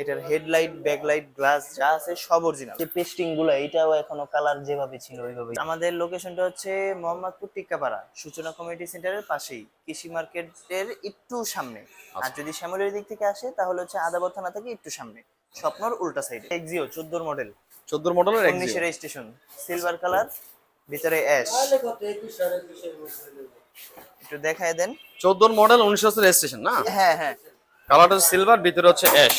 এটার headlight backlight glass যা আছে সব অরিজিনাল যে পেস্টিংগুলো এটাও এখনও কালার যেভাবে ছিল ওইভাবে। আমাদের লোকেশনটা হচ্ছে মোহাম্মদপুর টিক্কাপাড়া সূচনা কমিউনিটি সেন্টারের পাশেই কৃষি মার্কেটের একটু সামনে। আর যদি শ্যামলের দিক থেকে আসে তাহলে হচ্ছে আদাবর থানা থেকে একটু সামনে স্বপ্নর উল্টা সাইডে এক্সিও চোদ্দোর মডেল চোদ্দোর মডেলের উনিশের স্টেশন সিলভার কালার ভিতরে অ্যাশ একটু দেখায় দেন। চোদ্দোর মডেল উনিশশো রেজিস্ট্রেশন না? হ্যাঁ হ্যাঁ। কালারটা হচ্ছে সিলভার ভিতরে হচ্ছে অ্যাশ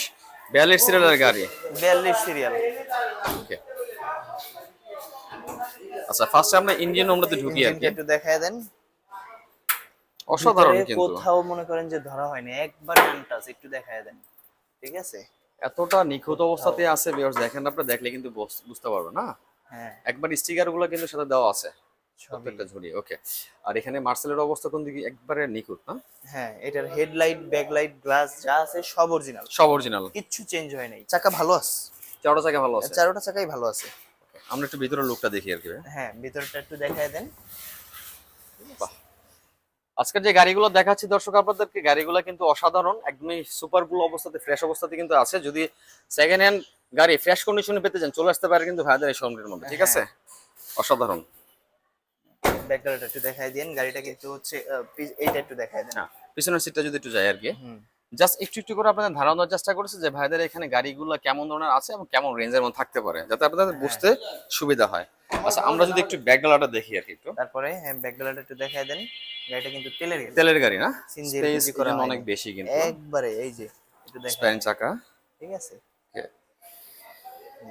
বিয়াল্লিশ সিরিয়ালের গাড়ি? বিয়াল্লিশ সিরিয়াল ওকে। আচ্ছা ফার্স্টে আমরা ইঞ্জিন রুমটাতে ঢুকি আর একটু দেখায় দেন। অসাধারণ কিন্তু। কোথাও মনে করেন যে ধরা হয়নি একবার আনটাচ একটু দেখায় দেন ঠিক আছে? এতটা নিখুঁত অবস্থাতে আছে ভিউয়ার্স দেখেন আপনি দেখলে কিন্তু বুঝতে পারবেন না? হ্যাঁ। একবার স্টিকারগুলো কিন্তু সাথে দেওয়া আছে। প্রত্যেকটা ওকে আর এখানে মার্সেলের অবস্থা কোন দিকে? একবারে নিখুঁত না? হ্যাঁ এটার হেডলাইট ব্যাকলাইট গ্লাস যা আছে সব অরিজিনাল সব অরিজিনাল কিচ্ছু চেঞ্জ হয় নাই। চাকা ভালো আছে? চারটা চাকা ভালো আছে? চারোটা চাকাই ভালো আছে। আমরা একটু ভিতরে লুকটা দেখি আর কি হ্যাঁ ভিতরটা একটু দেখায় দেন। বাহ। আজকের যে গাড়িগুলো দেখাচ্ছি দর্শক আপনাদেরকে গাড়িগুলো কিন্তু অসাধারণ একদমই সুপার বুল অবস্থাতে ফ্রেশ অবস্থাতে কিন্তু আছে। যদি সেকেন্ড হ্যান্ড গাড়ি ফ্রেশ কন্ডিশনে পেতে চান চলে আসতে পারে কিন্তু ভাইদের এই মধ্যে ঠিক আছে? অসাধারণ। ব্যাকলাইট একটু দেখায় দেন গাড়িটা কিন্তু হচ্ছে এইটা একটু দেখায় দেন। হ্যাঁ পিছনের সিটটা যদি একটু যাই আর কি। জাস্ট একটু একটু করে আপনাদের ধারণা দেওয়ার চেষ্টা করেছে যে ভাইদের এখানে গাড়িগুলো কেমন ধরনের আছে এবং কেমন রেঞ্জের মধ্যে থাকতে পারে যাতে আপনাদের বুঝতে সুবিধা হয়। আচ্ছা আমরা যদি একটু ব্যাকগ্রাউন্ডটা দেখি আর কি একটু। তারপরে হ্যাঁ ব্যাকলাইট একটু দেখায় দেন। গাড়িটা কিন্তু তেলের গাড়ি। তেলের গাড়ি না? স্পেস। অনেক বেশি কিন্তু। একবারে এই যে একটু স্প্যান চাকা। ঠিক আছে?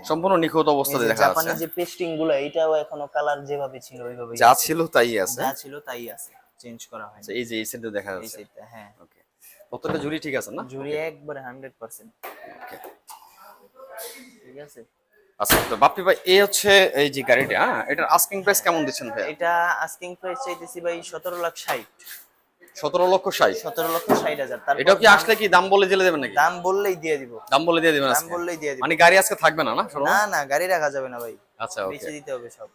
সম্পূর্ণ নিখুঁত অবস্থাতে দেখা জাপানের যাচ্ছে। যে পেস্টিংগুলো এটাও এখনও কালার যেভাবে ছিল ওইভাবে যা ছিল তাই আছে। যা ছিল তাই আছে চেঞ্জ করা হয়নি। আচ্ছা, এই যে এই সাইডে দেখা যাচ্ছে। এই সাইডটা হ্যাঁ। ওকে প্রত্যেকটা ঝুড়ি ঠিক আছে না? জুড়ি একবারে হান্ড্রেড পার্সেন্ট Okay. ঠিক আছে? আচ্ছা তো বাপ্পি ভাই এই হচ্ছে এই যে গাড়িটা হ্যাঁ এটার আস্কিং প্রাইস কেমন দিচ্ছেন ভাই এটা আস্কিং প্রাইস চাইতেছি ভাই সতেরো লাখ ষাট। সতেরো লক্ষ ষাট। সতেরো লক্ষ ষাট হাজার। এটাও কি আসলে কি দাম বলে দিলে দেবেন নাকি? দাম বললেই দিয়ে দিব। দাম বলে দিয়ে দিবেন দাম বললেই দিয়ে দিব। মানে গাড়ি আজকে থাকবে না না? না না গাড়ি রাখা যাবে না ভাই। আচ্ছা ওকে। বেঁচে দিতে হবে সব।